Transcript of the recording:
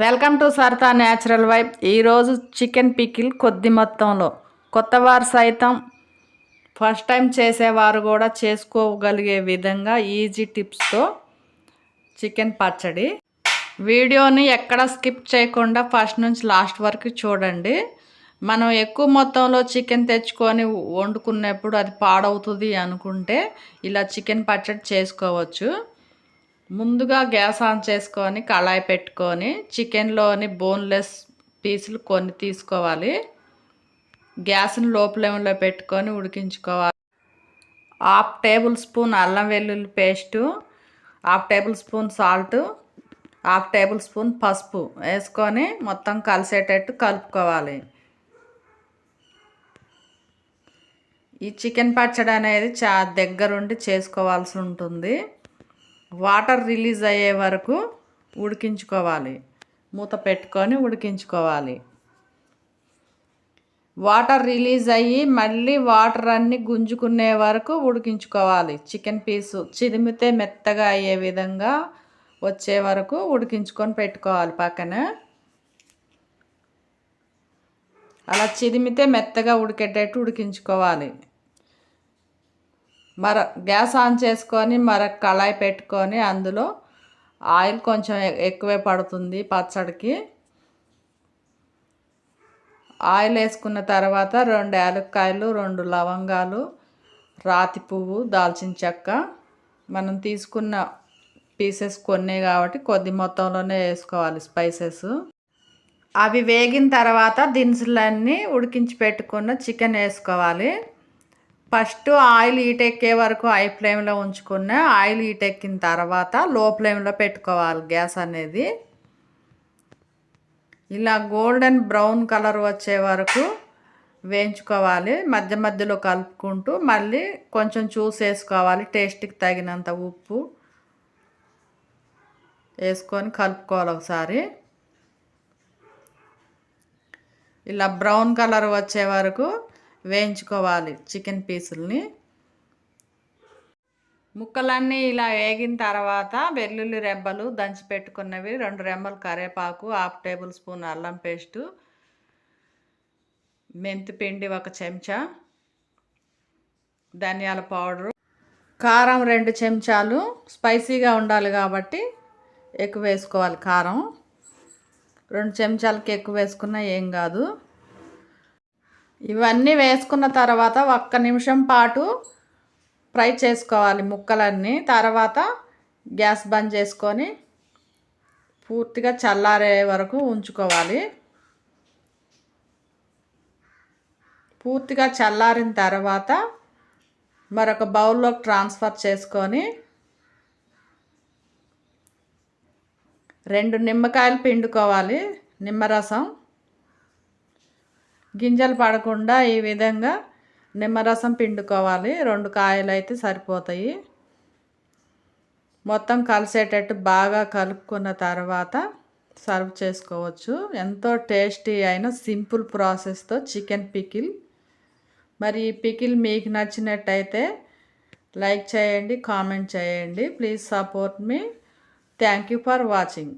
Welcome to Saritha natural vibe. ఈరోజు chicken pickle కొద్ది మొత్తంలో. కొత్త వారు సైతం ఫస్ట్ టైం చేసేవారు కూడా చేసుకోగలిగే విధంగా ఈజీ టిప్స్తో చికెన్ పచ్చడి. వీడియోని ఎక్కడ స్కిప్ చేయకుండా ఫస్ట్ నుంచి లాస్ట్ వరకు చూడండి. మనం ఎక్కువ మొత్తంలో చికెన్ తెచ్చుకొని వండుకున్నప్పుడు అది పాడవుతుంది అనుకుంటే ఇలా చికెన్ పచ్చడి చేసుకోవచ్చు. ముందుగా గ్యాస్ ఆన్ చేసుకొని కళాయి పెట్టుకొని చికెన్లోని బోన్లెస్ పీసులు కొన్ని తీసుకోవాలి. గ్యాస్ని లో ఫ్లేమ్లో పెట్టుకొని ఉడికించుకోవాలి. హాఫ్ టేబుల్ స్పూన్ అల్లం వెల్లుల్లి paste half table spoon salt half table spoon పసుపు వేసుకొని మొత్తం కలిసేటట్టు కలుపుకోవాలి. ఈ చికెన్ పచ్చడి అనేది చా దగ్గరుండి చేసుకోవాల్సి ఉంటుంది. వాటర్ రిలీజ్ అయ్యే వరకు ఉడికించుకోవాలి. మూత పెట్టుకొని ఉడికించుకోవాలి. వాటర్ రిలీజ్ అయ్యి మళ్ళీ వాటర్ అన్నీ గుంజుకునే వరకు ఉడికించుకోవాలి. చికెన్ పీసు చిదిమితే మెత్తగా అయ్యే విధంగా వచ్చే వరకు ఉడికించుకొని పెట్టుకోవాలి పక్కన. అలా చిదిమితే మెత్తగా ఉడికేటట్టు ఉడికించుకోవాలి. మర గ్యాస్ ఆన్ చేసుకొని మరొక కళాయి పెట్టుకొని అందులో ఆయిల్ కొంచెం ఎక్కువే పడుతుంది పచ్చడికి. ఆయిల్ వేసుకున్న తర్వాత రెండు యాలక్కాయలు రెండు లవంగాలు రాతి పువ్వు దాల్చిన చెక్క. మనం తీసుకున్న పీసెస్ కొన్ని కాబట్టి కొద్ది మొత్తంలోనే వేసుకోవాలి స్పైసెస్. అవి వేగిన తర్వాత దినుసులన్నీ ఉడికించి పెట్టుకున్న చికెన్ వేసుకోవాలి. ఫస్ట్ ఆయిల్ ఈటెక్కే వరకు హై ఫ్లేమ్లో ఉంచుకున్న ఆయిల్ ఈటెక్కిన తర్వాత లో ఫ్లేమ్లో పెట్టుకోవాలి గ్యాస్ అనేది. ఇలా గోల్డెన్ బ్రౌన్ కలర్ వచ్చే వరకు వేయించుకోవాలి. మధ్య మధ్యలో కలుపుకుంటూ మళ్ళీ కొంచెం చూసి వేసుకోవాలి. టేస్ట్కి తగినంత ఉప్పు వేసుకొని కలుపుకోవాలి ఒకసారి. ఇలా బ్రౌన్ కలర్ వచ్చే వరకు వేయించుకోవాలి చికెన్ పీసుల్ని. ముక్కలన్నీ ఇలా వేగిన తర్వాత వెల్లుల్లి రెబ్బలు దంచి పెట్టుకున్నవి రెండు రెమ్మలు కరేపాకు హాఫ్ టేబుల్ స్పూన్ అల్లం పేస్టు మెంతి పిండి ఒక చెంచా ధనియాల పౌడరు. కారం రెండు చెంచాలు స్పైసీగా ఉండాలి కాబట్టి ఎక్కువ వేసుకోవాలి కారం. రెండు చెంచాలకి ఎక్కువ వేసుకున్నా ఏం కాదు. ఇవన్నీ వేసుకున్న తర్వాత ఒక్క నిమిషం పాటు ఫ్రై చేసుకోవాలి ముక్కలన్నీ. తర్వాత గ్యాస్ బంద్ చేసుకొని పూర్తిగా చల్లారే వరకు ఉంచుకోవాలి. పూర్తిగా చల్లారిన తర్వాత మరొక బౌల్లోకి ట్రాన్స్ఫర్ చేసుకొని రెండు నిమ్మకాయలు పిండుకోవాలి నిమ్మరసం. గింజలు పడకుండా ఈ విధంగా నిమ్మరసం పిండుకోవాలి. రెండు కాయలు అయితే సరిపోతాయి. మొత్తం కలిసేటట్టు బాగా కలుపుకున్న తర్వాత సర్వ్ చేసుకోవచ్చు. ఎంతో టేస్టీ అయిన సింపుల్ ప్రాసెస్తో చికెన్ పికిల్. మరి ఈ పికిల్ మీకు నచ్చినట్టయితే లైక్ చేయండి కామెంట్ చేయండి. Please support me. Thank you for watching.